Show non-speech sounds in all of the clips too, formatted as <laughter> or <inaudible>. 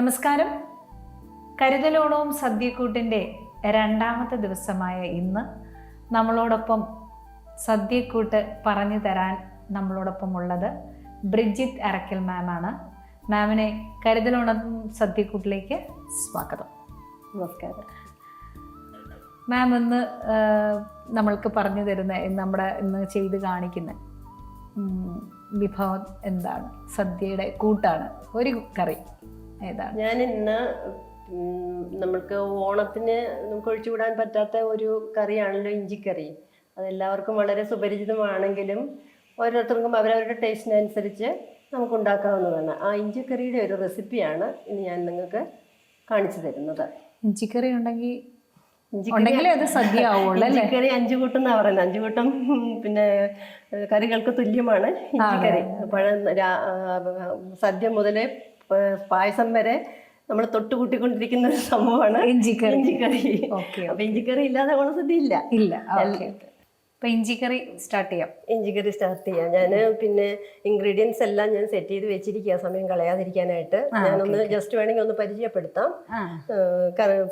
നമസ്കാരം. കരുതലോണവും സദ്യക്കൂട്ടിന്റെ രണ്ടാമത്തെ ദിവസമായ ഇന്ന് നമ്മളോടൊപ്പം സദ്യക്കൂട്ട് പറഞ്ഞു തരാൻ നമ്മളോടൊപ്പം ഉള്ളത് ബ്രിജിത്ത് അറക്കൽ മാമാണ് മാമിനെ കരുതലോണം സദ്യക്കൂട്ടിലേക്ക് സ്വാഗതം. നമസ്കാരം. മാം ഇന്ന് നമ്മൾക്ക് പറഞ്ഞു തരുന്ന നമ്മുടെ ഇന്ന് ചെയ്ത് കാണിക്കുന്ന വിഭവം എന്താണ്? സദ്യയുടെ കൂട്ടാണ്. ഒരു കറി. ഏതാണ്? ഞാൻ ഇന്ന് നമ്മൾക്ക് ഓണത്തിന് നമുക്ക് ഒഴിച്ചുകൂടാൻ പറ്റാത്ത ഒരു കറിയാണല്ലോ ഇഞ്ചിക്കറി. അതെല്ലാവർക്കും വളരെ സുപരിചിതമാണെങ്കിലും ഓരോരുത്തർക്കും അവരവരുടെ ടേസ്റ്റിനനുസരിച്ച് നമുക്ക് ഉണ്ടാക്കാവുന്നതാണ് ആ ഇഞ്ചിക്കറിയുടെ ഒരു റെസിപ്പിയാണ് ഇന്ന് ഞാൻ നിങ്ങൾക്ക് കാണിച്ചു തരുന്നത്. ഇഞ്ചിക്കറി ഉണ്ടെങ്കിൽ ഇഞ്ചിക്കറി അഞ്ചു കൂട്ടം എന്നാ പറയുന്നത്. അഞ്ചു കൂട്ടം പിന്നെ കറികൾക്ക് തുല്യമാണ് ഇഞ്ചിക്കറി. പഴം സദ്യ മുതലേ ഏഹ്, പായസം വരെ നമ്മൾ തൊട്ട് കൂട്ടിക്കൊണ്ടിരിക്കുന്ന ഒരു സംഭവമാണ് ഇഞ്ചിക്കറി. ഇഞ്ചിക്കറി. ഓക്കെ അപ്പൊ ഇഞ്ചിക്കറി ഇല്ലാതെ ഓണസദ്യ ഇല്ല. ഇല്ല. അപ്പം ഇഞ്ചിക്കറി സ്റ്റാർട്ട് ചെയ്യാം. ഇഞ്ചിക്കറി സ്റ്റാർട്ട് ചെയ്യാം. ഞാൻ പിന്നെ ഇൻഗ്രീഡിയൻസ് എല്ലാം ഞാൻ സെറ്റ് ചെയ്ത് വെച്ചിരിക്കുക സമയം കളയാതിരിക്കാനായിട്ട്. ഞാനൊന്ന് ജസ്റ്റ് വേണമെങ്കിൽ ഒന്ന് പരിചയപ്പെടുത്താം.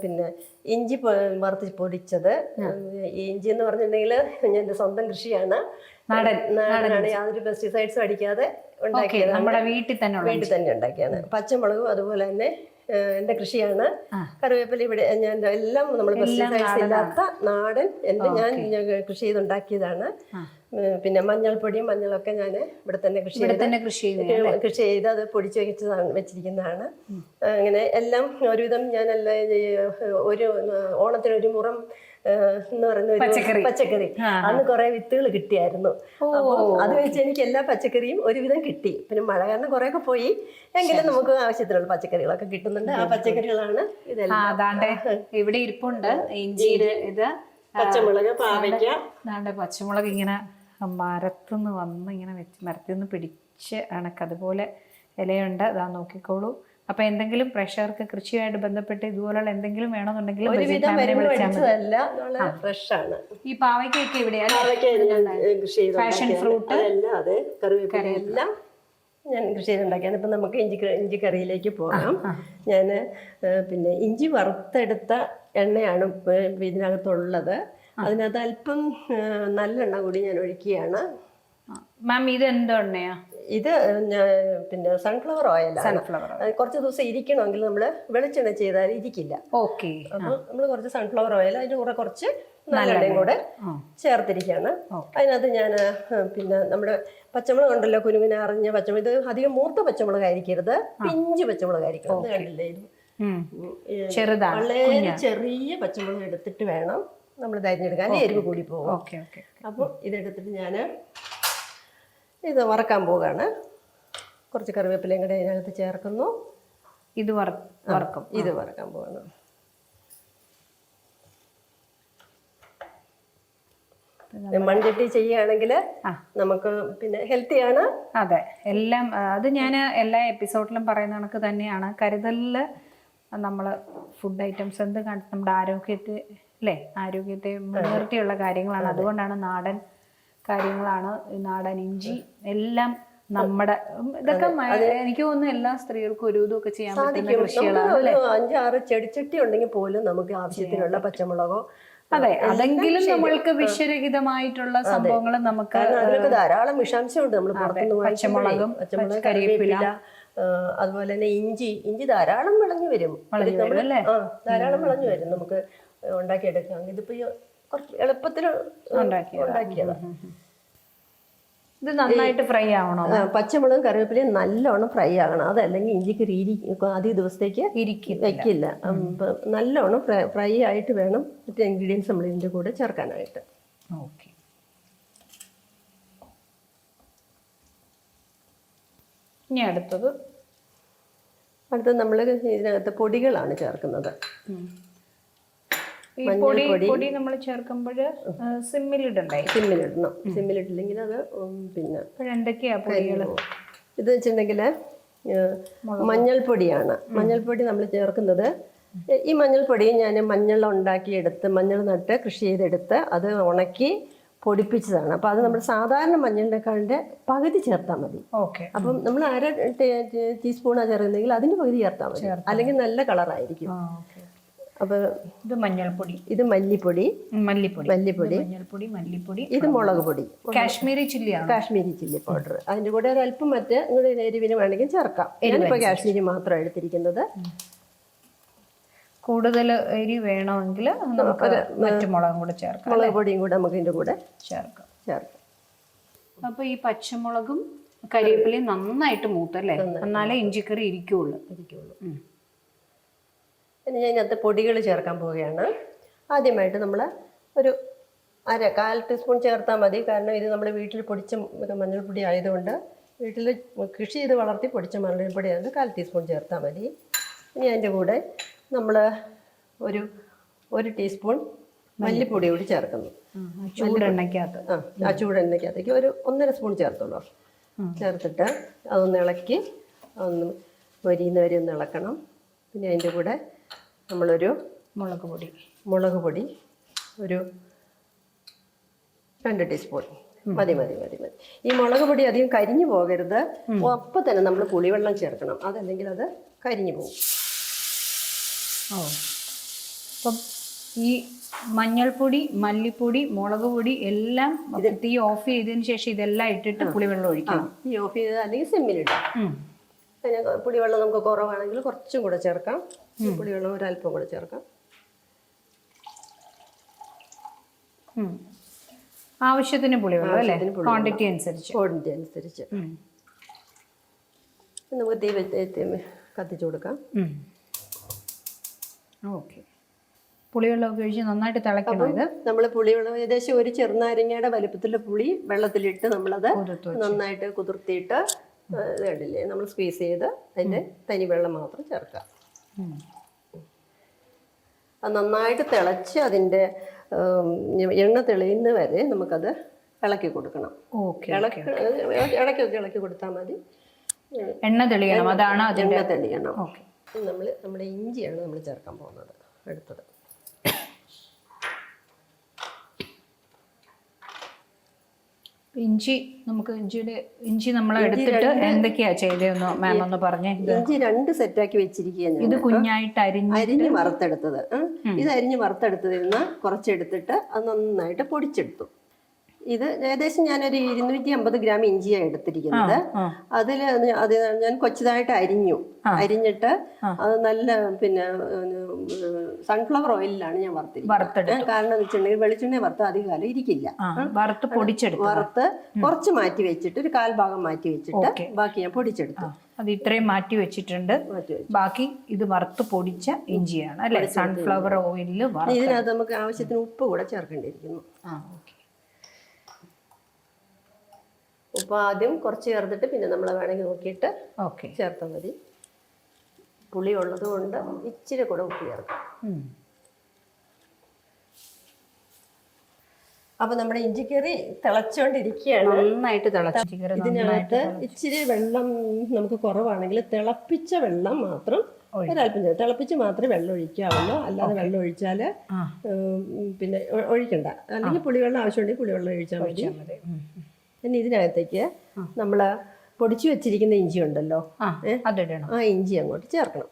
പിന്നെ ഇഞ്ചി വറുത്ത് പൊടിച്ചത്. ഇഞ്ചി എന്ന് പറഞ്ഞിട്ടുണ്ടെങ്കിൽ ഞാൻ എന്റെ സ്വന്തം കൃഷിയാണ്. നാടൻ നാടനാണ് യാതൊരു പെസ്റ്റിസൈഡ്സും അടിക്കാതെ നമ്മുടെ വീട്ടിൽ തന്നെ വീട്ടിൽ തന്നെ ഉണ്ടാക്കിയാണ് പച്ചമുളകും അതുപോലെ തന്നെ എന്റെ എന്റെ കൃഷിയാണ്. കറിവേപ്പില ഇവിടെ ഞാൻ എല്ലാം നമ്മൾ പെസ്റ്റിസൈഡ്സ് ഇല്ലാത്ത നാടൻ എന്റെ ഞാൻ കൃഷി ചെയ്തുണ്ടാക്കിയതാണ്. പിന്നെ മഞ്ഞൾപ്പൊടിയും മഞ്ഞളൊക്കെ ഞാൻ ഇവിടെ തന്നെ കൃഷി തന്നെ കൃഷി ചെയ്ത് അത് പൊടിച്ച് വെച്ചതാണ് വെച്ചിരിക്കുന്നതാണ്. അങ്ങനെ എല്ലാം ഒരുവിധം ഞാൻ എല്ലാ ഒരു ഓണത്തിന് ഒരു മുറം എന്ന് പറയുന്ന ഒരു പച്ചക്കറി. അന്ന് കുറെ വിത്തുകൾ കിട്ടിയായിരുന്നു. അപ്പോൾ അത് വെച്ച് എനിക്ക് എല്ലാ പച്ചക്കറിയും ഒരുവിധം കിട്ടി. പിന്നെ മഴ കാരണം കുറെയൊക്കെ പോയി. എങ്കിലും നമുക്ക് ആവശ്യത്തിനുള്ള പച്ചക്കറികളൊക്കെ കിട്ടുന്നുണ്ട്. ആ പച്ചക്കറികളാണ് ഇതെല്ലാം. അതാണ്ട്. ഇവിടെ ഇരിപ്പുണ്ട്. ഇഞ്ചിയുടെ ഇത് പച്ചമുളക് പാവയ്ക്ക. പച്ചമുളക് ഇങ്ങനെ മരത്തുനിന്ന് വന്ന് ഇങ്ങനെ വെച്ച് മരത്തിൽ നിന്ന് പിടിച്ച് കണക്കതുപോലെ ഇലയുണ്ട്. അതാ നോക്കിക്കോളൂ. അപ്പൊ എന്തെങ്കിലും പ്രഷർക്ക് കൃഷിയുമായിട്ട് ബന്ധപ്പെട്ട് ഇതുപോലുള്ള എന്തെങ്കിലും വേണമെന്നുണ്ടെങ്കിൽ ഈ പാവയ്ക്കൊക്കെ ഇവിടെ fruit. അതെല്ലാം അതെ കറിവേപ്പില എല്ലാം ഞാൻ കൃഷി ചെയ്തുണ്ടാക്കിയാണ് ഇപ്പം നമുക്ക് ഇഞ്ചി ഇഞ്ചി കറിയിലേക്ക് പോകാം. ഞാൻ പിന്നെ ഇഞ്ചി വറുത്തെടുത്ത എണ്ണയാണ് ഇതിനകത്തുള്ളത്. അതിനകത്ത് അല്പം നല്ലെണ്ണ കൂടി ഞാൻ ഒഴിക്കുകയാണ്. മാം ഇത് എന്തോ എണ്ണയാ? ഇത് പിന്നെ സൺഫ്ലവർ ഓയിൽ സൺഫ്ലവർ കുറച്ച് ദിവസം ഇരിക്കണമെങ്കിൽ നമ്മൾ വെളിച്ചെണ്ണ ചെയ്താൽ ഇരിക്കില്ല. ഓക്കെ അപ്പോൾ നമ്മൾ കുറച്ച് സൺഫ്ലവർ ഓയിൽ അതിന്റെ കൂടെ കുറച്ച് നല്ലെണ്ണയും കൂടെ. ചേർത്തിരിക്കുകയാണ്. അതിനകത്ത് ഞാൻ പിന്നെ നമ്മുടെ പച്ചമുളക് ഉണ്ടല്ലോ കുനുകുന അറിഞ്ഞ പച്ചമുളക്. ഇത് അധികം മൂർത്ത പച്ചമുളക് ആയിരിക്കരുത്. പിഞ്ച് പച്ചമുളക് ആയിരിക്കണം. കണ്ടില്ലേ? ചെറുതാണ്. വളരെ ചെറിയ പച്ചമുളക് എടുത്തിട്ട് വേണം നമ്മൾ അരിഞ്ഞെടുക്കാൻ. അല്ലെങ്കിൽ എരിവ് കൂടി പോകും. അപ്പൊ അപ്പോൾ ഇതെടുത്തിട്ട് ഞാൻ ഇത് വറക്കാൻ പോവുകയാണ്. കുറച്ച് കറിവേപ്പിലയും കൂടെ അതിനകത്ത് ചേർക്കുന്നു. ഇത് വറ വറക്കും. ഇത് വറക്കാൻ പോവാണ് മൺചട്ടി ചെയ്യുകയാണെങ്കിൽ. നമുക്ക് പിന്നെ ഹെൽത്തി ആണ് അതെ. എല്ലാം അത് ഞാൻ എല്ലാ എപ്പിസോഡിലും പറയുന്ന കണക്ക് തന്നെയാണ്. കരുതലിൽ നമ്മൾ ഫുഡ് ഐറ്റംസ് എന്ത് നമ്മുടെ ആരോഗ്യത്തെ അല്ലേ ആരോഗ്യത്തെ മുൻനിർത്തിയുള്ള കാര്യങ്ങളാണ്. അതുകൊണ്ടാണ് നാടൻ കാര്യങ്ങളാണ് നാടൻ ഇഞ്ചി. എല്ലാം നമ്മുടെ ഇതൊക്കെ എനിക്ക് തോന്നുന്നു എല്ലാ സ്ത്രീകൾക്കും ഒരു ഇതൊക്കെ ചെയ്യാൻ പറ്റുന്ന സാധിക്കും. കൃഷികളാണ് അഞ്ചാറ് ചെടിച്ചട്ടി ഉണ്ടെങ്കിൽ പോലും നമുക്ക് ആവശ്യത്തിനുള്ള പച്ചമുളകോ അതെ അതെങ്കിലും നമ്മൾക്ക് വിഷരഹിതമായിട്ടുള്ള സംഭവങ്ങൾ നമുക്ക് അതിലൊക്കെ ധാരാളം വിഷാംശമുണ്ട്. നമ്മൾ പച്ചമുളകും, പച്ചമുളക്. കരിവേപ്പില. അതുപോലെ തന്നെ ഇഞ്ചി ഇഞ്ചി ധാരാളം വിളഞ്ഞു വരും? ധാരാളം വിളഞ്ഞു വരും. നമുക്ക് ഉണ്ടാക്കിയെടുക്കാം. ഇതിപ്പോ കുറച്ച് എളുപ്പത്തിൽ. ഉണ്ടാക്കിയതാണ് ഇത് നന്നായിട്ട് ഫ്രൈ ആവണം? പച്ചമുളകും കറിവേപ്പിലയും നല്ലോണം ഫ്രൈ ആകണം. അതല്ലെങ്കിൽ ഇഞ്ചിക്ക് രീതി ആദ്യ ദിവസത്തേക്ക് ഇരിക്കും വെക്കില്ല. അപ്പം നല്ലോണം ഫ്രൈ ഫ്രൈ ആയിട്ട് വേണം മറ്റേ ഇൻഗ്രീഡിയൻസ് നമ്മൾ ഇതിന്റെ കൂടെ ചേർക്കാനായിട്ട്. ഓക്കെ. ഇനി അടുത്തത്? അടുത്തത് നമ്മൾ ഇതിനകത്ത് പൊടികളാണ് ചേർക്കുന്നത്. പൊടി പൊടി. നമ്മൾ ചേർക്കുമ്പോൾ സിമ്മിലിടണ്ടേ? സിമ്മിലിടണം. സിമ്മിലിട്ടില്ലെങ്കിൽ അത് പിന്നെ എന്തൊക്കെയാ പൊടികൾ ഇത് വെച്ചിട്ടുണ്ടെങ്കിൽ മഞ്ഞൾപ്പൊടിയാണ്. മഞ്ഞൾപ്പൊടി നമ്മൾ ചേർക്കുന്നത്. ഈ മഞ്ഞൾപ്പൊടി ഞാൻ മഞ്ഞൾ ഉണ്ടാക്കിയെടുത്ത് മഞ്ഞൾ നട്ട് കൃഷി ചെയ്തെടുത്ത് അത് ഉണക്കി പൊടിപ്പിച്ചതാണ്. അപ്പോൾ അത് നമ്മൾ സാധാരണ മഞ്ഞളിനെക്കാളിന്റെ പകുതി ചേർത്താൽ മതി. ഓക്കെ. അപ്പം നമ്മൾ അര ടീസ്പൂണാണ് ചേർക്കുന്നെങ്കിൽ അതിന് പകുതി ചേർത്താൽ മതി. അല്ലെങ്കിൽ നല്ല കളറായിരിക്കും. അപ്പോൾ ഇത് മഞ്ഞൾപ്പൊടി. ഇത് മല്ലിപ്പൊടി മല്ലിപ്പൊടി. മല്ലിപ്പൊടി. മഞ്ഞൾപ്പൊടി മല്ലിപ്പൊടി. ഇത് മുളക് പൊടി. Kashmiri chilli Kashmiri chilli powder. അതിന്റെ കൂടെ ഒരു അല്പം മറ്റ് നിങ്ങളുടെ എരിവിന് വേണമെങ്കിൽ ചേർക്കാം. ഞാനിപ്പോൾ കാശ്മീരി മാത്രം എടുത്തിരിക്കുന്നത്. കൂടുതൽ എരി വേണമെങ്കിൽ നമുക്ക് മറ്റു മുളകും കൂടെ ചേർക്കാം മുളക് പൊടിയും കൂടെ നമുക്ക് ഇതിന്റെ കൂടെ ചേർക്കാം. ചേർക്കാം. അപ്പോൾ ഈ പച്ചമുളകും കരിവേപ്പിലയും നന്നായിട്ട് മൂത്തല്ലേ എന്നാലേ ഇഞ്ചിക്കറി ഇരിക്കുള്ളൂ. ഇരിക്കുള്ളൂ. ഇനി ഞാൻ ഇതിനകത്ത് പൊടികൾ ചേർക്കാൻ പോവുകയാണ്. ആദ്യമായിട്ട് നമ്മൾ ഒരു അര കാൽ ടീസ്പൂൺ ചേർത്താൽ മതി. കാരണം ഇത് നമ്മൾ വീട്ടിൽ പൊടിച്ച മഞ്ഞൾപ്പൊടി ആയതുകൊണ്ട് വീട്ടിൽ കൃഷി ചെയ്ത് വളർത്തി പൊടിച്ച മഞ്ഞൾപ്പൊടി ആയതുകൊണ്ട് കാൽ ടീസ്പൂൺ ചേർത്താൽ മതി. ഇനി അതിന്റെ കൂടെ നമ്മൾ ഒരു ഒരു ടീസ്പൂൺ മല്ലിപ്പൊടി കൂടി ചേർക്കുന്നു. ചൂടെണ്ണയ്ക്കകത്ത് ആ ചൂടെണ്ണയ്ക്കകത്തേക്ക് ഒരു ഒന്നര സ്പൂൺ ചേർത്തുള്ളൂ ചേർത്തിട്ട് അതൊന്ന് ഇളക്കി ഒന്ന് മൊരിയുന്ന വരെ ഒന്ന് ഇളക്കണം. പിന്നെ അതിന്റെ കൂടെ നമ്മളൊരു മുളക് പൊടി. മുളക് പൊടി ഒരു രണ്ട് ടീസ്പൂൺ. മതി മതി മതി മതി. ഈ മുളക് പൊടി അധികം കരിഞ്ഞു പോകരുത്. അപ്പം തന്നെ നമ്മൾ പുളിവെള്ളം ചേർക്കണം. അതല്ലെങ്കിൽ അത് കരിഞ്ഞു പോകും. ഓ. അപ്പം ഈ മഞ്ഞൾപ്പൊടി മല്ലിപ്പൊടി മുളക് പൊടി എല്ലാം തീ ഓഫ് ചെയ്തതിന് ശേഷം ഇതെല്ലാം ഇട്ടിട്ട് പുളിവെള്ളം ഒഴിക്കണം. തീ ഓഫ് ചെയ്ത് അല്ലെങ്കിൽ സിമ്മിലിടാം. ഉം. പിന്നെ പുളിവെള്ളം നമുക്ക് കുറവാണെങ്കിൽ കുറച്ചും കൂടെ ചേർക്കാം. പുളിവെള്ളം ഒരല്പം കൂടെ ചേർക്കാം. ആവശ്യത്തിന് പുളിവെള്ളം അല്ലേ. ക്വാണ്ടിറ്റി അനുസരിച്ച്. ക്വാണ്ടിറ്റി അനുസരിച്ച്. നമുക്ക് തീ വെച്ച് കത്തിച്ചു കൊടുക്കാം. ഓക്കെ. പുളിവെള്ളമൊക്കെ ഒഴിച്ച് നന്നായിട്ട് തിളയ്ക്കണം ഇത്. നമ്മൾ പുളിവെള്ളം ഏകദേശം ഒരു ചെറുനാരങ്ങയുടെ വലുപ്പത്തിലുള്ള പുളി വെള്ളത്തിലിട്ട് നമ്മളത് നന്നായിട്ട് കുതിർത്തിയിട്ട് ഇത് കണ്ടില്ലേ? നമ്മൾ സ്ക്വീസ് ചെയ്ത് അതിന്റെ തനി വെള്ളം മാത്രം ചേർക്കുക. അത് നന്നായിട്ട് തിളച്ച് അതിന്റെ എണ്ണ തെളിയുന്ന വരെ നമുക്കത് ഇളക്കി കൊടുക്കണം. ഓക്കെ ഇളക്കി ഇടയ്ക്കൊക്കെ ഇളക്കി കൊടുത്താൽ മതി. എണ്ണ തെളിയണം അതാണ് എണ്ണ തെളിയണം. ഓക്കെ. നമ്മൾ നമ്മുടെ ഇഞ്ചിയാണ് നമ്മൾ ചേർക്കാൻ പോകുന്നത് അടുത്തത്. ഇഞ്ചി നമുക്ക് ഇഞ്ചിയുടെ ഇഞ്ചി നമ്മൾ എടുത്തിട്ട് എന്തൊക്കെയാ ചെയ്തതെന്ന് മാം ഒന്ന് പറഞ്ഞേ? ഇഞ്ചി രണ്ട് സെറ്റാക്കി വെച്ചിരിക്കുകയാണ് ഇത് കുഞ്ഞായിട്ട് അരിഞ്ഞ് അരിഞ്ഞ് വറുത്തെടുത്തത്. ഇത് അരിഞ്ഞ് വറുത്തെടുത്തതിൽ നിന്ന് കുറച്ചെടുത്തിട്ട് അത് നന്നായിട്ട് പൊടിച്ചെടുത്തു. ഇത് ഏകദേശം ഞാനൊരു ഇരുന്നൂറ്റി അമ്പത് ഗ്രാം ഇഞ്ചിയാണ് എടുത്തിരിക്കുന്നത്. അതിൽ അത് ഞാൻ കൊച്ചതായിട്ട് അരിഞ്ഞു. അരിഞ്ഞിട്ട് അത് നല്ല പിന്നെ സൺഫ്ലവർ ഓയിലാണ് ഞാൻ വറുത്തിരിക്കുന്നത്. കാരണം വെച്ചിട്ടുണ്ടെങ്കിൽ വെളിച്ചെണ്ണ വറുത്ത് അധികം കാലം ഇരിക്കില്ല വറുത്ത് പൊടിച്ചെടുത്ത് വറുത്ത് കുറച്ച് മാറ്റി വെച്ചിട്ട് ഒരു കാൽഭാഗം മാറ്റി വെച്ചിട്ട് ബാക്കി ഞാൻ പൊടിച്ചെടുത്തു. അത് ഇത്രയും മാറ്റി വെച്ചിട്ടുണ്ട്. ബാക്കി ഇത് വറുത്ത് പൊടിച്ച ഇഞ്ചിയാണ് അല്ലെ? സൺഫ്ലവർ ഓയിലിൽ ഇതിനകത്ത് നമുക്ക് ആവശ്യത്തിന് ഉപ്പ് കൂടെ ചേർക്കേണ്ടിയിരിക്കുന്നു. ആ ഓക്കെ. ഉപ്പ് ആദ്യം കുറച്ച് ചേർത്തിട്ട് പിന്നെ നമ്മൾ വേണമെങ്കിൽ നോക്കിയിട്ട് ഓക്കെ. ചേർത്താൽ മതി. പുളി ഉള്ളത് കൊണ്ട് ഇച്ചിരി കൂടെ ഉപ്പ് ചേർക്കാം. അപ്പൊ നമ്മുടെ ഇഞ്ചിക്കറി തിളച്ചുകൊണ്ടിരിക്കുകയാണ് നന്നായിട്ട് തിളച്ചു. ഇതിനകത്ത് ഇച്ചിരി വെള്ളം നമുക്ക് കുറവാണെങ്കിൽ തിളപ്പിച്ച വെള്ളം മാത്രം ഒരല്പം ചേർത്ത് തിളപ്പിച്ച് മാത്രമേ വെള്ളം ഒഴിക്കാവുള്ളൂ. അല്ലാതെ വെള്ളം ഒഴിച്ചാൽ പിന്നെ ഒഴിക്കണ്ട. അല്ലെങ്കിൽ പുളിവെള്ളം ആവശ്യമുണ്ടെങ്കിൽ പുളിവെള്ളം ഒഴിച്ചാൽ മതി. പിന്നെ ഇതിനകത്തേക്ക് നമ്മൾ പൊടിച്ചു വെച്ചിരിക്കുന്ന ഇഞ്ചി ഉണ്ടല്ലോ. ആ അതിടണം ആ ഇഞ്ചി അങ്ങോട്ട് ചേർക്കണം.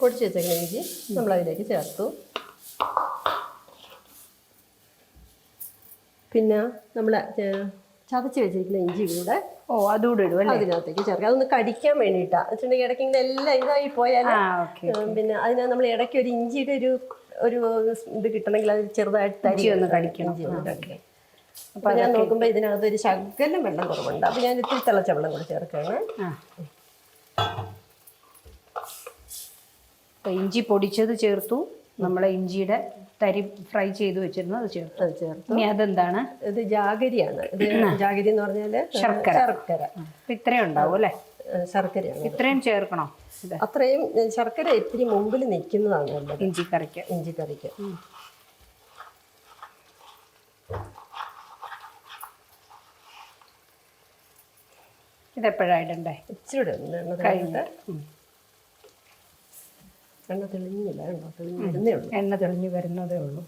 പൊടിച്ചു വെച്ചിരിക്കുന്ന ഇഞ്ചി നമ്മൾ അതിലേക്ക് ചേർത്തു. പിന്നെ നമ്മൾ ചതച്ച് വെച്ചിരിക്കുന്ന ഇഞ്ചി കൂടെ ഓ അതുകൂടെ ഇടും അല്ലേ? അതിനകത്തേക്ക് ചേർക്കാം. അതൊന്ന് കടിക്കാൻ വേണ്ടിയിട്ടാണ് വെച്ചിട്ടുണ്ടെങ്കിൽ ഇടയ്ക്ക് ഇങ്ങനെ എല്ലാം ഇതായി പോയാൽ ആ പിന്നെ അതിനകത്ത് നമ്മൾ ഇടയ്ക്ക് ഒരു ഇഞ്ചിയുടെ ഒരു ഒരു ഇത് കിട്ടണമെങ്കിൽ അത് ചെറുതായിട്ട് തരി ഒന്ന് കടിക്കണം. അപ്പൊ ഞാൻ നോക്കുമ്പോൾ ഇതിനകത്ത് ഒരു ശകലം വെള്ളം കുറവുണ്ട്. അപ്പൊ ഞാൻ ഇത്തിരി തിളച്ച വെള്ളം കൂടെ ചേർക്കാണ് ഇഞ്ചി പൊടിച്ചത് ചേർത്തു. നമ്മളെ ഇഞ്ചിയുടെ തരി ഫ്രൈ ചെയ്ത് വെച്ചിരുന്നു അത് ചേർത്ത്. അത് ചേർത്ത്. ഇനി അതെന്താണ്? ഇത് ജാഗരിയാണ്. ഇത് ജാഗരി എന്ന് പറഞ്ഞാൽ ശർക്കര. ശർക്കര. ഇത്രയും ഉണ്ടാവും അല്ലേ? ശർക്കര ശർക്കരയാണ്. ഇത്രയും ചേർക്കണോ? അത്രയും ശർക്കര ഇത്തിരി മുമ്പിൽ നിൽക്കുന്നതാണ് നല്ലത്. ഇഞ്ചിക്കറിക്ക്. ഇഞ്ചിക്കറിക്ക്. ഇതെപ്പോഴാണ് ഇടണ്ടേ? ഇച്ചിരി എണ്ണ കഴിഞ്ഞിട്ട് എണ്ണ തെളിഞ്ഞില്ല കണ്ടോ തെളിഞ്ഞ് ഉള്ളൂ. എണ്ണ തെളിഞ്ഞു വരുന്നതേ ഉള്ളൂ.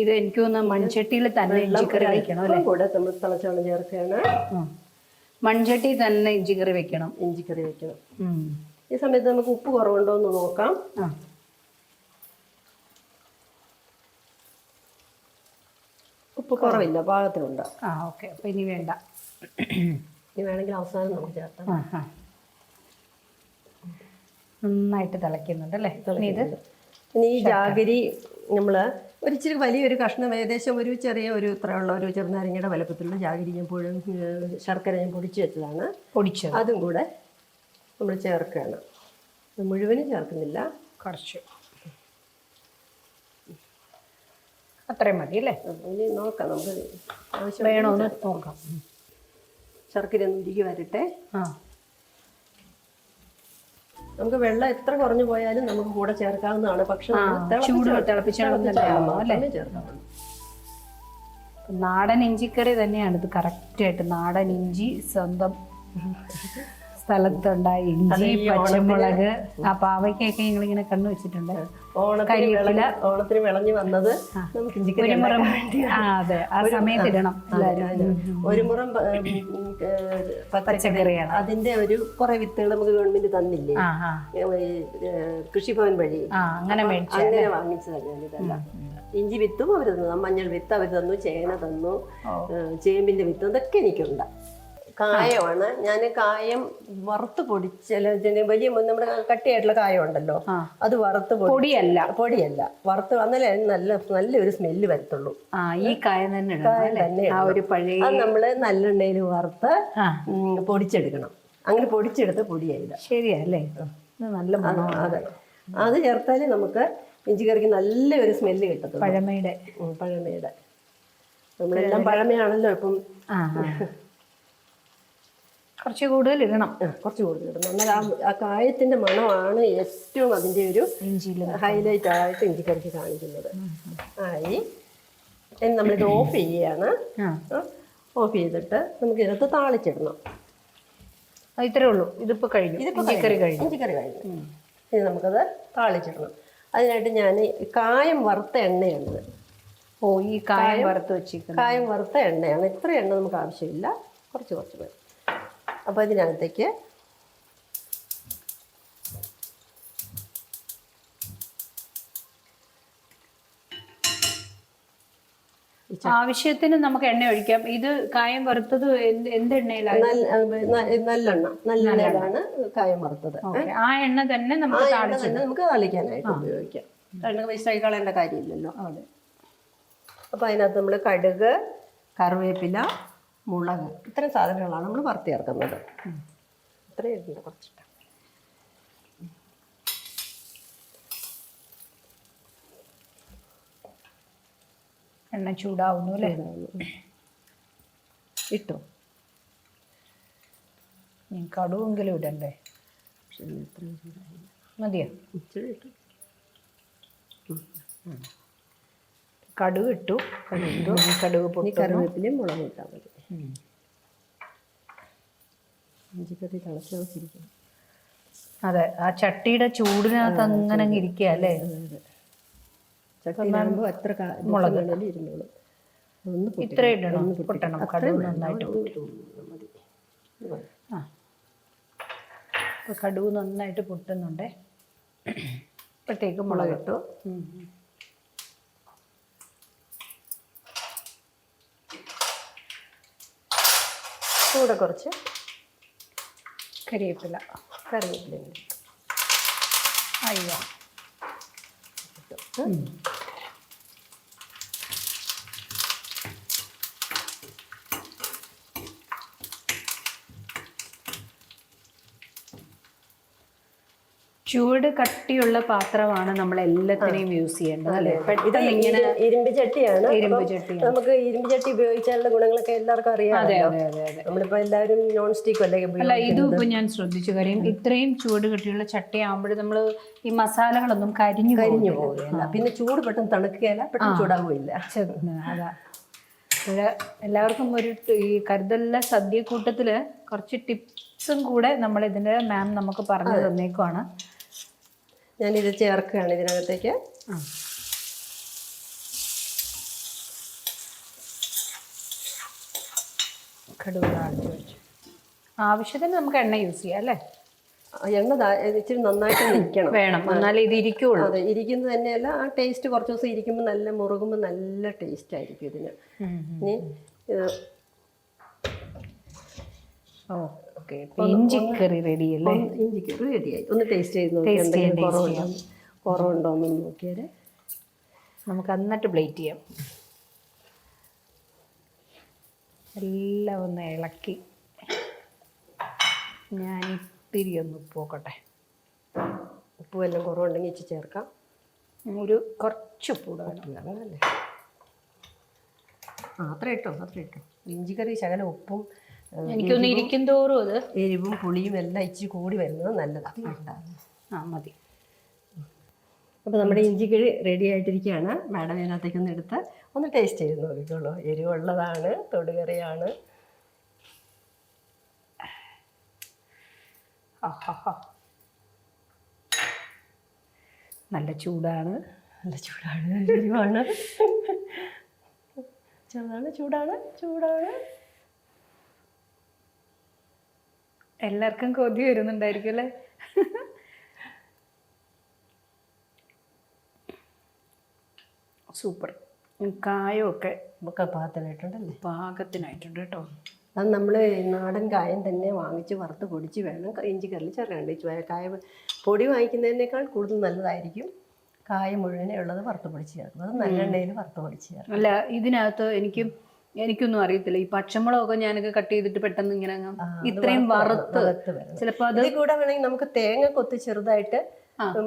ഇത് എനിക്ക് തോന്നുന്നു മൺചട്ടിയിൽ തന്നെ ഇഞ്ചിക്കറി കഴിക്കണം അല്ലേ? ഇപ്പം കൂടെ നമ്മൾ തിളച്ചാണ് ചേർക്കുകയാണ്. മൺചട്ടി തന്നെ ഇഞ്ചിക്കറി വെക്കണം. ഇഞ്ചിക്കറി വെക്കണം. ഈ സമയത്ത് നമുക്ക് ഉപ്പ് കുറവുണ്ടോ എന്ന് നോക്കാം ഉപ്പ് കുറവില്ല പാകത്തിനുണ്ട് ആ ഓക്കെ. അപ്പോൾ ഇനി വേണ്ട. ഇനി വേണമെങ്കിൽ അവസാനം നമുക്ക് ചേർത്താം നന്നായിട്ട് തിളയ്ക്കുന്നുണ്ട് അല്ലേ? ഇത് ഇനി ഈ ജാഗരി നമ്മൾ ഒരു ഇച്ചിരി വലിയൊരു കഷ്ണം ഏകദേശം ഒരു ചെറിയ ഒരു ഇത്രയുള്ള ഒരു ചെറുനാരങ്ങയുടെ വലുപ്പത്തിലുള്ള ജാഗിരി ഞാൻ പുഴും ശർക്കര ഞാൻ പൊടിച്ചു വെച്ചതാണ്. പൊടിച്ചത്. അതും കൂടെ നമ്മൾ ചേർക്കുകയാണ്. മുഴുവനും ചേർക്കുന്നില്ല. കുറച്ച്. അത്രയും മതി അല്ലേ? ഇനി നോക്കാം നമുക്ക്. ആവശ്യം വേണമെന്ന് നോക്കാം. ശർക്കര ഒന്ന് ഉരുകി വരട്ടെ. ആ. നമുക്ക് വെള്ളം എത്ര കുറഞ്ഞു പോയാലും നമുക്ക് കൂടെ ചേർക്കാവുന്നതാണ്. പക്ഷെ ചൂട് നാടൻ ഇഞ്ചിക്കറി തന്നെയാണ് ഇത് കറക്റ്റായിട്ട് നാടൻ ഇഞ്ചി സ്വന്തം സ്ഥലത്തുണ്ടായ. ഇഞ്ചി പച്ചമുളക് ആ പാവയ്ക്കൊക്കെ ഞങ്ങളിങ്ങനെ കണ്ണു വെച്ചിട്ടുണ്ട്. ഓണത്തിന് ഓണത്തിന് വിളഞ്ഞു വന്നത് നമുക്ക് ഇഞ്ചിക്കറി അതെ ആ സമയത്ത് ഇടണം ഒരു മുറം പച്ചക്കറിയാണ്. അതിന്റെ ഒരു കുറെ വിത്തുകൾ നമുക്ക് ഗവൺമെന്റ് തന്നില്ലേ? കൃഷിഭവൻ വഴി. അങ്ങനെ അങ്ങനെ വാങ്ങിച്ചതാണ് ഞാനിതെല്ലാം ഇഞ്ചി വിത്തും അവർ തന്നു മഞ്ഞൾ വിത്ത് അവർ തന്നു ചേന തന്നു ചേമ്പിന്റെ വിത്ത് ഇതൊക്കെ എനിക്കുണ്ട്. കായമാണ്. ഞാൻ കായം വറുത്ത് പൊടിച്ച് അല്ല, ഇതിന് വലിയ നമ്മുടെ കട്ടിയായിട്ടുള്ള കായം ഉണ്ടല്ലോ അത് വറുത്ത് പൊടിയല്ല. പൊടിയല്ല. വറുത്ത് വന്നാലേ നല്ല നല്ലൊരു സ്മെല്ല് വരത്തുള്ളൂ. ഈ കായം തന്നെ കായം തന്നെ അത് നമ്മൾ നല്ലെണ്ണയിൽ വറുത്ത് പൊടിച്ചെടുക്കണം. അങ്ങനെ പൊടിച്ചെടുത്ത് പൊടിയായില്ല ശരിയല്ലേ നല്ല മണം അതെ. അത് ചേർത്താലേ നമുക്ക് ഇഞ്ചിക്കറിക്ക് നല്ലൊരു സ്മെല്ല് കിട്ടത്തുള്ളൂ. പഴമയുടെ. പഴമയുടെ. നമ്മളെല്ലാം പഴമയാണല്ലോ ഇപ്പം. കുറച്ച് കൂടുതൽ ഇടണം. കുറച്ച് കൂടുതൽ ഇടണം. എന്നാൽ ആ കായത്തിന്റെ മണമാണ് ഏറ്റവും അതിന്റെ ഒരു ഹൈലൈറ്റ് ആയിട്ട് ഇഞ്ചിക്കറിക്ക് കാണിക്കുന്നത്. ആയി. നമ്മളിത് ഓഫ് ചെയ്യാണ്. ഓഫ് ചെയ്തിട്ട് നമുക്ക് ഇതിനകത്ത് താളിച്ചിടണം. ഇത്രേ ഉള്ളൂ. ഇതിപ്പോ കഴിഞ്ഞു. ഇഞ്ചിക്കറി കഴിഞ്ഞു. ഇഞ്ചിക്കറി കഴിഞ്ഞു. ഇനി നമുക്കത് താളിച്ചിടണം. അതിനായിട്ട് ഞാൻ കായം വറുത്ത എണ്ണയാണ് ഓ ഈ കായം വറുത്ത് വെച്ചിരിക്കുന്നത്. കായം വറുത്ത എണ്ണയാണ്. ഇത്ര എണ്ണ നമുക്ക് ആവശ്യമില്ല. കുറച്ച് കുറച്ച് മതി. അപ്പോൾ ഇതിനകത്തേക്ക് ആവശ്യത്തിന് നമുക്ക് എണ്ണ ഒഴിക്കാം. ഇത് കായം വറുത്തത് എന്ത് എണ്ണയിലാണ് നല്ലെണ്ണ നല്ലെണ്ണയിലാണ് കായം വറുത്തത്. ആ എണ്ണ തന്നെ നമുക്ക് നമുക്ക് തളിക്കാനായിട്ട് ഉപയോഗിക്കാം. എണ്ണ വേസ്റ്റ് ആയി കളയേണ്ട കാര്യമില്ലല്ലോ. അതെ. അപ്പോൾ അതിനകത്ത് നമ്മൾ കടുക് കറിവേപ്പില മുളക്. ഇത്തരം സാധനങ്ങളാണ് നമ്മൾ വറുത്ത് ചേർക്കുന്നത്. ഇത്രയും ഉണ്ട് കുറച്ചിട്ട് എണ്ണ ചൂടാവുന്നു അല്ലേ? ഇട്ടു? ഇനി കടുവെങ്കിലും ഇടണ്ടേ. മതിയോ? ഇട്ടു. കടുവ് ഇട്ടു. ഇനി പൊട്ടി കറിവേപ്പിലയും മുളകും ഇട്ടാൽ മതി. ഇഞ്ചിക്കറി തിളച്ച് വെച്ചിരിക്കുന്നു. അതെ ആ ചട്ടിയുടെ ചൂടിനകത്ത് അങ്ങനെ അങ്ങ് ഇരിക്കുക അല്ലേ? ചട്ടിയിലാകുമ്പോൾ എത്ര മുളക്. വേണേലും ഒന്ന് പൊട്ടി- ഇത്ര ഇടണം. പൊട്ടണം. അത്രയും കടുക് വേണ്ട. നന്നായിട്ട്. ആ. കടുക് പൊട്ടുന്നുണ്ടേ. ഇപ്പോഴത്തേക്ക് മുളക് ഇട്ടു ഉം. കൂടെ കുറച്ച് കരിവേപ്പില കറിവേപ്പില. അയ്യോ. ചൂട് കട്ടിയുള്ള പാത്രമാണ് നമ്മൾ എല്ലാത്തിനെയും യൂസ് ചെയ്യേണ്ടത് അല്ലേ? പെട്ടെന്ന് ഇങ്ങനെ ഇരു- ഇരുമ്പ് ചട്ടിയാണ്. ഇരുമ്പ് ചട്ടി നമുക്ക് ഇരുമ്പ് ചട്ടി ഉപയോഗിച്ചാലുള്ള ഗുണങ്ങളൊക്കെ എല്ലാവർക്കും അതെ അറിയാമല്ലോ. അതെ അതെ അതെ നമ്മളിപ്പോ എല്ലാവരും നോൺ സ്റ്റിക്ക് അല്ലേ അല്ല ഇത് ഇപ്പൊ ഞാൻ ശ്രദ്ധിച്ചു കാര്യം. ഇത്രയും ചൂട് കെട്ടിയുള്ള ചട്ടിയാകുമ്പോൾ നമ്മൾ ഈ മസാലകളൊന്നും കരിഞ്ഞു കരിഞ്ഞു പോകുന്നില്ല. പിന്നെ ചൂട് പെട്ടെന്ന് തണുക്കുകയല്ല പെട്ടെന്ന് ചൂടാവുകയില്ല. അതാ. എല്ലാവർക്കും ഒരു ഈ കരുതലിലെ സദ്യക്കൂട്ടത്തിൽ കുറച്ച് ടിപ്സും കൂടെ നമ്മൾ ഇതിന്റെ മാം നമുക്ക് പറഞ്ഞു തന്നേക്കുവാണ്. ഞാനിത് ചേർക്കുകയാണ് ഇതിനകത്തേക്ക്. കടുക് വെച്ചു. ആവശ്യത്തിന് നമുക്ക് എണ്ണ യൂസ് ചെയ്യാം അല്ലേ? എണ്ണ ഇച്ചിരി നന്നായിട്ട് നിൽക്കണം വേണം. എന്നാലേ ഇത് ഇരിക്കുള്ളൂ. അതെ ഇരിക്കുന്നത് തന്നെയല്ല ആ ടേസ്റ്റ് കുറച്ച് ദിവസം ഇരിക്കുമ്പോൾ നല്ല മുറുകുമ്പോൾ നല്ല ടേസ്റ്റ് ആയിരിക്കും ഇതിന്. ഇനി ഇത് ഓക്കെ. ഇഞ്ചിക്കറി റെഡി അല്ലേ? ഒന്ന് ഇഞ്ചിക്ക് റെഡിയായി ഒന്ന് ടേസ്റ്റ് ചെയ്ത് നോക്കി Taste എന്തെങ്കിലും കുറവുണ്ടോ? കുറവുണ്ടോ എന്ന് നോക്കിയാൽ നമുക്ക് എന്നിട്ട് പ്ലേറ്റ് ചെയ്യാം. എല്ലാം ഒന്ന് ഇളക്കി. ഞാൻ ഇത്തിരി ഒന്ന് പോക്കട്ടെ ഉപ്പ് വല്ലതും കുറവുണ്ടെങ്കിൽ ഇച്ചിരി ചേർക്കാം. ഒരു കുറച്ച് ഉപ്പ് വേണമല്ലേ ആ അത്ര ഇട്ടോ അത്ര ഇട്ടോ ഇഞ്ചിക്കറി ശകലം ഉപ്പും എനിക്കൊന്ന് ഇരിക്കും തോറും അത്. എരിവും പുളിയും എല്ലാം ഇച്ചിരി കൂടി വരുന്നത് നല്ലതാണ് ആ മതി. അപ്പോൾ നമ്മുടെ ഇഞ്ചിക്കിഴി റെഡി ആയിട്ടിരിക്കുകയാണ്. മാഡം ഇതിനകത്തേക്ക് ഒന്ന് എടുത്ത് ഒന്ന് ടേസ്റ്റ് ചെയ്ത് നോക്കിക്കോളൂ. എരിവുള്ളതാണ് തൊടുകറിയാണ്. നല്ല ചൂടാണ്. നല്ല ചൂടാണ്. എരിവാണ്. <laughs> ചെറുതാണ് ചൂടാണ് ചൂടാണ്. എല്ലാവർക്കും കൊതി വരുന്നുണ്ടായിരിക്കും അല്ലേ? സൂപ്പർ. കായമൊക്കെ നമുക്ക് പാകത്തിനായിട്ടുണ്ടല്ലേ? പാകത്തിനായിട്ടുണ്ട് കേട്ടോ. അത് നമ്മൾ നാടൻ കായം തന്നെ വാങ്ങിച്ച് വറുത്ത് പൊടിച്ച് വേണം. ഇഞ്ചി കറിയിൽ ചേർക്കാണ്ട് കായ പൊടി വാങ്ങിക്കുന്നതിനേക്കാൾ കൂടുതൽ നല്ലതായിരിക്കും കായം മുഴുവനെ ഉള്ളത് വറുത്ത് പൊടിച്ച് ചേർക്കും അത് നല്ലെണ്ണയിൽ വറുത്ത് പൊടിച്ച് ചേർക്കും അല്ല ഇതിനകത്ത് എനിക്ക് എനിക്കൊന്നും അറിയത്തില്ല. ഈ പച്ചമുളകൊക്കെ ഞാനൊക്കെ കട്ട് ചെയ്തിട്ട് പെട്ടെന്ന് ഇങ്ങനെ ഇത്രയും വറുത്ത് ചിലപ്പോ അത് കൂടെ വേണമെങ്കിൽ നമുക്ക് തേങ്ങ കൊത്ത് ചെറുതായിട്ട് അത്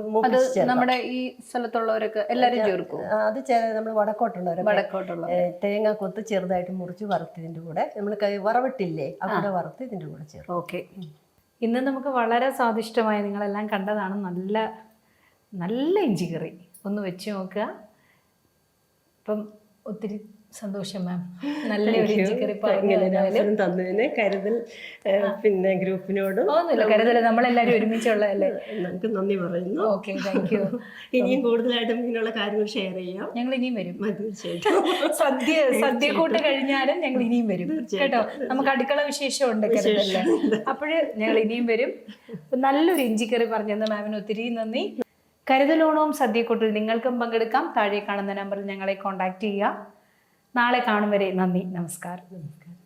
നമ്മുടെ ഈ സ്ഥലത്തുള്ളവരൊക്കെ എല്ലാരും ചേർക്കും. അത് നമ്മൾ വടക്കോട്ടുള്ളവരൊക്കെ വടക്കോട്ടുള്ള തേങ്ങ കൊത്ത് ചെറുതായിട്ട് മുറിച്ച് വറുത്ത് ഇതിന്റെ കൂടെ നമ്മൾ വറവിട്ടില്ലേ അവിടെ വറുത്ത് ഇതിന്റെ കൂടെ ചേർക്കും. ഓക്കെ. ഇന്ന് നമുക്ക് വളരെ സ്വാദിഷ്ടമായ നിങ്ങളെല്ലാം കണ്ടതാണ് നല്ല നല്ല ഇഞ്ചി കറി. ഒന്ന് വെച്ച് നോക്കുക. അപ്പം ഒത്തിരി സന്തോഷം മാം നല്ല ഒരു തന്നതിന് കരുതൽ പിന്നെ ഗ്രൂപ്പിനോടും കരുതൽ കരുതൽ നമ്മളെല്ലാവരും ഒരുമിച്ചുള്ളതല്ലേ? നമുക്ക് നന്ദി പറയുന്നു. ഓക്കെ താങ്ക് യു ഇനിയും കൂടുതലായിട്ടും ഇങ്ങനെയുള്ള കാര്യങ്ങൾ ഷെയർ ചെയ്യാം. ഞങ്ങൾ ഇനിയും വരും. സദ്യ സദ്യ കൂട്ട് കഴിഞ്ഞാലും ഞങ്ങൾ ഇനിയും വരും. കേട്ടോ? നമുക്ക് അടുക്കള വിശേഷമുണ്ട് കരുതല്ലേ? അപ്പോഴ് ഞങ്ങൾ ഇനിയും വരും. നല്ലൊരു ഇഞ്ചിക്കറി പറഞ്ഞെന്ന് മാമിന് ഒത്തിരി നന്ദി. കരുതലോണവും സദ്യക്കൂട്ടിൽ നിങ്ങൾക്കും പങ്കെടുക്കാം. താഴെ കാണുന്ന നമ്പറിൽ ഞങ്ങളെ കോൺടാക്ട് ചെയ്യുക നാളെ കാണും വരെ നന്ദി നമസ്കാരം. നമസ്കാരം.